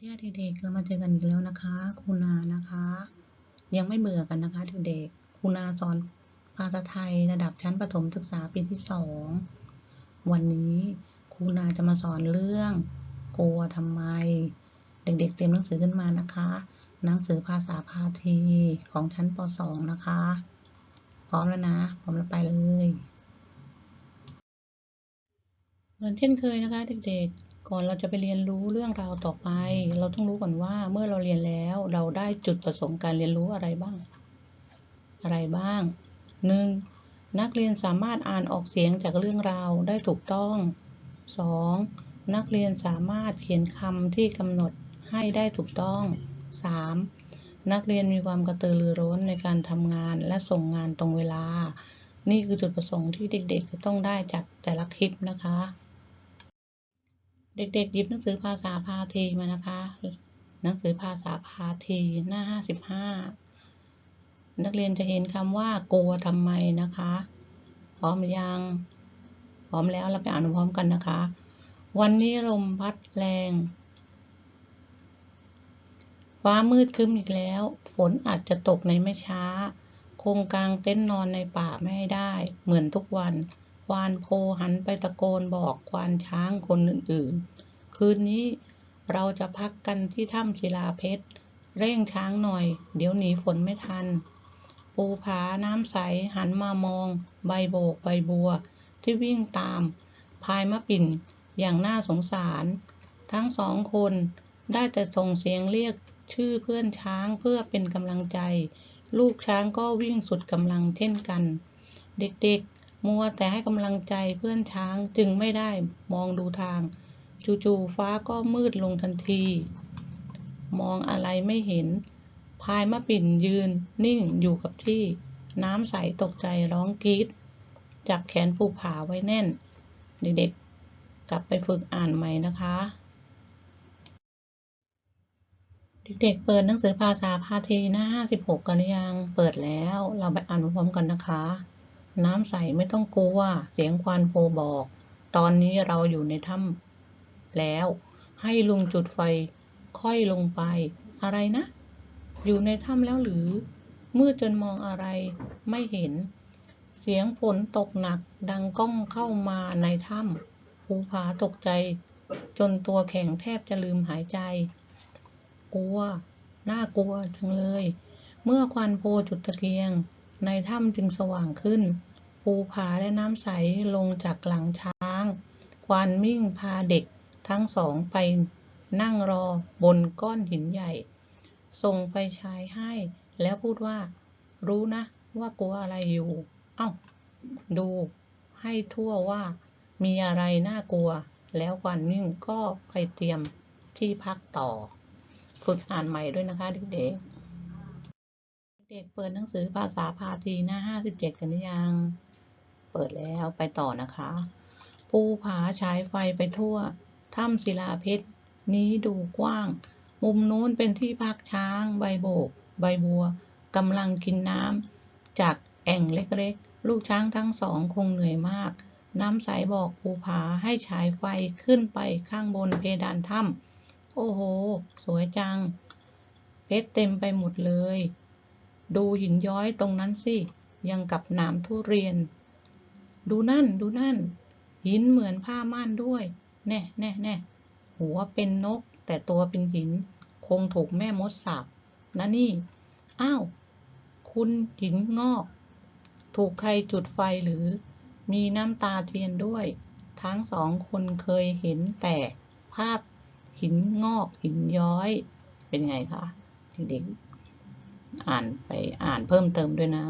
ดีค่ะเด็กๆเรามาเจอกันอีกแล้วนะคะครูนานะคะ ยังไม่เบื่อกันนะคะเด็กๆครูนาสอนภาษาไทยระดับชั้นประถมศึกษาปีที่สองวันนี้ครูนาจะมาสอนเรื่อง กลัวทำไม เด็กๆ เตรียมหนังสือขึ้นมานะคะ หนังสือภาษาพาทีของชั้นป .2 นะคะ พร้อมแล้วนะพร้อมแล้วไปเลยเหมือนเช่นเคยนะคะเด็กๆ ก่อนเราจะไปเรียนรู้เรื่องราวต่อไป เราต้องรู้ก่อนว่าเมื่อเราเรียนแล้วเราได้จุดประสงค์การเรียนรู้อะไรบ้าง อะไรบ้างหนึ่งนักเรียนสามารถอ่านออกเสียงจากเรื่องราวได้ถูกต้อง 2. นักเรียนสามารถเขียนคำที่กำหนดให้ได้ถูกต้อง 3. นักเรียนมีความกระตือรือร้นในการทำงานและส่งงานตรงเวลา นี่คือจุดประสงค์ที่เด็กๆจะต้องได้จากแต่ละคลิปนะคะ เด็กๆหยิบหนังสือภาษาพาทีมานะคะ หนังสือภาษาพาทีหน้า55นักเรียนจะเห็นคำว่ากลัวทำไมนะคะ พร้อมยัง พร้อมแล้วเราไปอ่านพร้อมกันนะคะ วันนี้ลมพัดแรง ฟ้ามืดครึ้มอีกแล้ว ฝนอาจจะตกในไม่ช้า คงกลางเต็นท์นอนในป่าไม่ได้ เหมือนทุกวัน วานโพหันไปตะโกนบอกควานช้างคนอื่นๆ คืนนี้เราจะพักกันที่ถ้ำศิลาเพชร เร่งช้างหน่อย เดี๋ยวหนีฝนไม่ทัน ปูผาน้ำใสหันมามอง ใบโบกใบบัว ที่วิ่งตาม พายมะปิ่นอย่างน่าสงสาร ทั้งสองคนได้แต่ส่งเสียงเรียกชื่อเพื่อนช้างเพื่อเป็นกำลังใจ ลูกช้างก็วิ่งสุดกำลังเช่นกัน เด็กๆ มัวแต่ให้กำลังใจเพื่อนช้างจึงไม่ได้มองดูทาง จู่ๆฟ้าก็มืดลงทันที มองอะไรไม่เห็น พายมะปิ่นยืนนิ่งอยู่กับที่ น้ำใสตกใจร้องกรีดจับแขนภูผาไว้แน่น เด็กๆ กลับไปฝึกอ่านใหม่นะคะ เด็กๆ เปิดหนังสือภาษาพาทีหน้า 56 กันหรือยัง เปิดแล้ว เราไปอ่านพร้อมกันนะคะ น้ำใสไม่ต้องกลัว เสียงควานโพบอก ตอนนี้เราอยู่ในถ้ำแล้ว ให้ลุงจุดไฟ ค่อยลงไป อะไรนะ อยู่ในถ้ำแล้วหรือ มืดจนมองอะไร ไม่เห็น เสียงฝนตกหนักดังก้องเข้ามาในถ้ำภูผาตกใจ จนตัวแข็งแทบจะลืมหายใจ กลัว น่ากลัวจังเลย เมื่อควันโพจุดตะเกียง ในถ้ำจึงสว่างขึ้น ภูผาและน้ำใสลงจากหลังช้าง ควานมิ่งพาเด็กทั้งสองไปนั่งรอบนก้อนหินใหญ่ ส่งไฟฉายให้ แล้วพูดว่า รู้นะว่ากลัวอะไรอยู่ เอ้า ดูให้ทั่วว่ามีอะไรน่ากลัว แล้วควานมิ่งก็ไปเตรียมที่พักต่อ ฝึกอ่านใหม่ด้วยนะคะเด็กๆ เด็กๆเปิดหนังสือภาษาพาทีหน้า57กันหรือยัง เปิดแล้วไปต่อนะคะ ภูผาฉายไฟไปทั่ว ถ้ำศิลาเพชร นี้ดูกว้าง มุมนู้นเป็นที่พักช้าง ใบโบก ใบบัวกำลังกินน้ำจากแอ่งเล็กๆ ลูกช้างทั้งสองคงเหนื่อยมาก น้ำใสบอกภูผาให้ฉายไฟขึ้นไปข้างบนเพดานถ้ำโอ้โห สวยจัง เพชรเต็มไปหมดเลย ดูหินย้อยตรงนั้นสิ ยังกับหนามทุเรียน ดูนั่น ดูนั่น หินเหมือนผ้าม่านด้วย แน่แน่แน่หัวเป็นนก แต่ตัวเป็นหิน คงถูกแม่มดสาบนะนี่ อ้าว คุณหินงอก ถูกใครจุดไฟหรือ มีน้ำตาเทียนด้วย ทั้งสองคนเคยเห็นแต่ภาพหินงอกหินย้อย เป็นไงคะเด็กๆ อ่านไปอ่านเพิ่มเติมด้วยนะ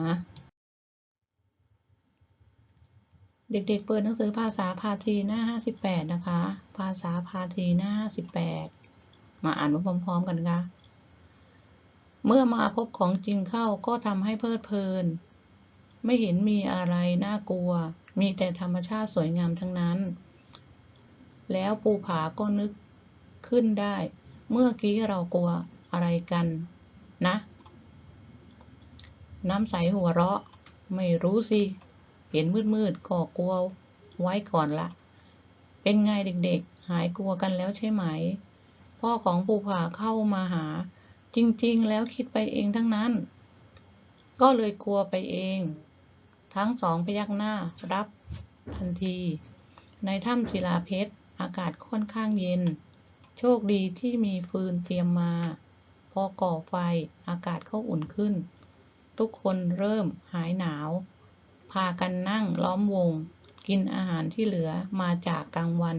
เด็กๆเปิดหนังสือภาษาพาทีหน้า 58 นะคะ ภาษาพาทีหน้า 58 มาอ่านพร้อมๆกันค่ะ เมื่อมาพบของจริงเข้าก็ทำให้เพลิดเพลิน ไม่เห็นมีอะไรน่ากลัว มีแต่ธรรมชาติสวยงามทั้งนั้น แล้วปูผาก็นึกขึ้นได้ เมื่อกี้เรากลัวอะไรกันนะ น้ำใสหัวเราะ ไม่รู้สิ เห็นมืดๆก็กลัวไว้ก่อนละ เป็นไงเด็กๆ หายกลัวกันแล้วใช่ไหม พ่อของภูผาเข้ามาหา จริงๆ แล้วคิดไปเองทั้งนั้น ก็เลยกลัวไปเอง ทั้งสองพยักหน้ารับทันที ในถ้ำศิลาเพชรอากาศค่อนข้างเย็น โชคดีที่มีฟืนเตรียมมา พอก่อไฟอากาศก็อุ่นขึ้น ทุกคนเริ่มหายหนาว พากันนั่งล้อมวง กินอาหารที่เหลือมาจากกลางวัน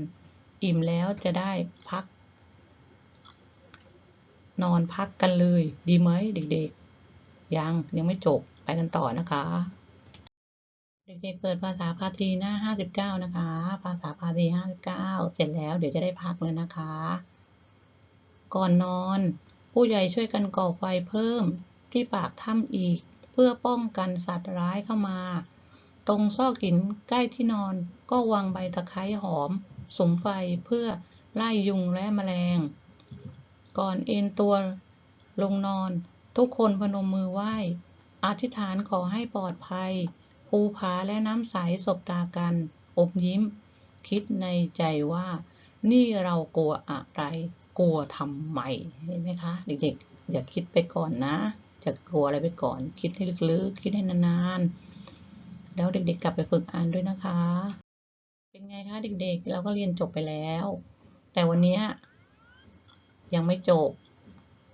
อิ่มแล้วจะได้พัก นอนพักกันเลย ดีไหมเด็กๆ ยังยังไม่จบไปกันต่อนะคะ เด็กๆเปิดภาษาพาทีหน้า59นะคะ ภาษาพาที59เสร็จแล้วเดี๋ยวจะได้พักเลยนะคะ ก่อนนอน ผู้ใหญ่ช่วยกันก่อไฟเพิ่มที่ปากถ้ำอีก เพื่อป้องกันสัตว์ร้ายเข้ามา ตรงซอกหินใกล้ที่นอนก็วางใบตะไคร้หอมสุมไฟเพื่อไล่ยุงและแมลง ก่อนเอนตัวลงนอน ทุกคนพนมมือไหว้ อธิษฐานขอให้ปลอดภัย ภูผาและน้ำใสสบตากันอมยิ้ม คิดในใจว่า นี่เรากลัวอะไร กลัวทำไมเห็นไหมคะ เด็กๆ อย่าคิดไปก่อนนะ จะกลัวอะไรไปก่อน คิดให้ลึกๆ คิดให้นานๆ แล้วเด็กๆกลับไปฝึกอ่านด้วยนะคะ เป็นไงคะเด็กๆ เราก็เรียนจบไปแล้ว แต่วันนี้ยยังไม่จบ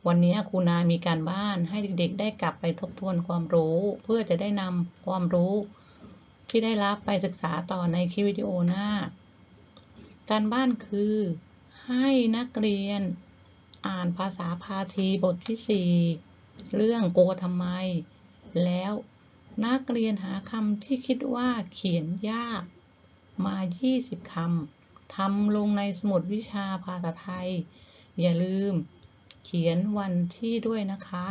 วันนี้ครูนามีการบ้านให้เด็กๆ ได้กลับไปทบทวนความรู้ เพื่อจะได้นำความรู้ที่ได้รับไปศึกษาต่อในคลิปวิดีโอหน้า การบ้านคือ ให้นักเรียนอ่านภาษาพาทีบทที่ 4 เรื่องโกทำไม แล้วนักเรียนหาคำที่คิดว่าเขียนยากมา 20 คำ ทำลงในสมุดวิชาภาษาไทย อย่าลืมเขียนวันที่ด้วยนะคะ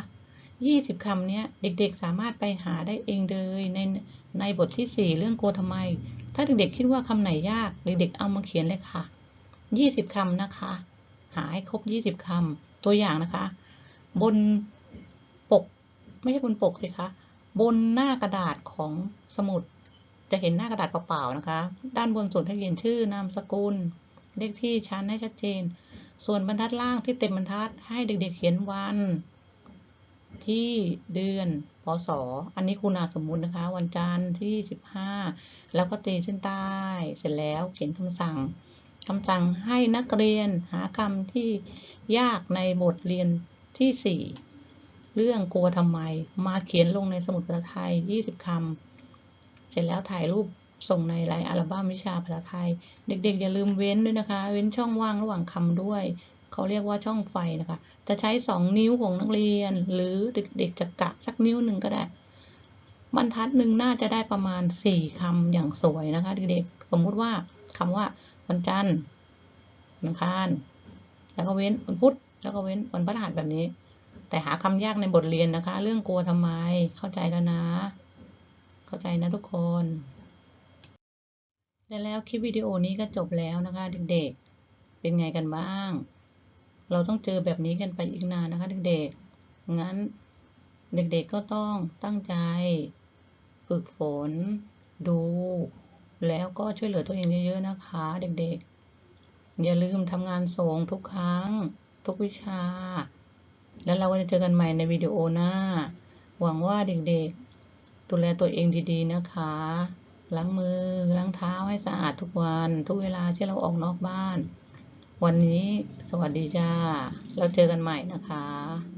20 คำเนี้ยเด็กๆสามารถไปหาได้เองเลยในในบทที่ 4 เรื่องโกทำไม ถ้าเด็กๆคิดว่าคำไหนยาก เด็กๆเอามาเขียนเลยค่ะ 20 คำนะคะ หาให้ครบ 20 คำ ตัวอย่างนะคะ บน ไม่ใช่บนปกสิคะ บนหน้ากระดาษของสมุด จะเห็นหน้ากระดาษเปล่าๆนะคะ ด้านบนสุดให้เขียนชื่อนามสกุล เลขที่ชั้นให้ชัดเจน ส่วนบรรทัดล่างที่เต็มบรรทัดให้เด็กๆเขียนวัน ที่เดือนพศอันนี้คุณาสมมุตินะคะ วันจันทร์ที่15แล้วก็ตีเส้นใต้ เสร็จแล้วเขียนคำสั่งคำสั่งให้นักเรียนหาคำที่ยากในบทเรียนที่4 เรื่องกลัวทำไม มาเขียนลงในสมุดภาษาไทย 20คำเสร็จแล้วถ่ายรูปส่งในไลน์อัลบั้มวิชาภาษาไทย เด็กๆ อย่าลืมเว้นด้วยนะคะ เว้นช่องว่างระหว่างคำด้วย เขาเรียกว่าช่องไฟนะคะ จะใช้สองนิ้วของนักเรียน หรือเด็กๆจะกะสักนิ้วหนึ่งก็ได้ บรรทัดหนึ่งน่าจะได้ประมาณสี่คำอย่างสวยนะคะ เด็กๆ สมมุติว่าคำว่าวันจันทร์วันคารแล้วก็เว้นวันพุธแล้วก็เว้นวันพฤหัสแบบนี้ แต่หาคำยากในบทเรียนนะคะ เรื่องกลัวทำไม เข้าใจแล้วนะ เข้าใจนะทุกคน และแล้วคลิปวิดีโอนี้ก็จบแล้วนะคะ เด็กๆ เป็นไงกันบ้าง เราต้องเจอแบบนี้กันไปอีกนานนะคะเด็กๆ งั้นเด็กๆก็ต้องตั้งใจ ฝึกฝน ดู แล้วก็ช่วยเหลือตัวเองเยอะๆนะคะ เด็กๆ อย่าลืมทำงานส่งทุกครั้ง ทุกวิชา แล้วเราก็จะเจอกันใหม่ในวิดีโอหน้า หวังว่าเด็กๆ ดูแลตัวเองดีๆนะคะ ล้างมือ ล้างเท้าให้สะอาดทุกวัน ทุกเวลาที่เราออกนอกบ้าน วันนี้สวัสดีจ้า เราเจอกันใหม่นะคะ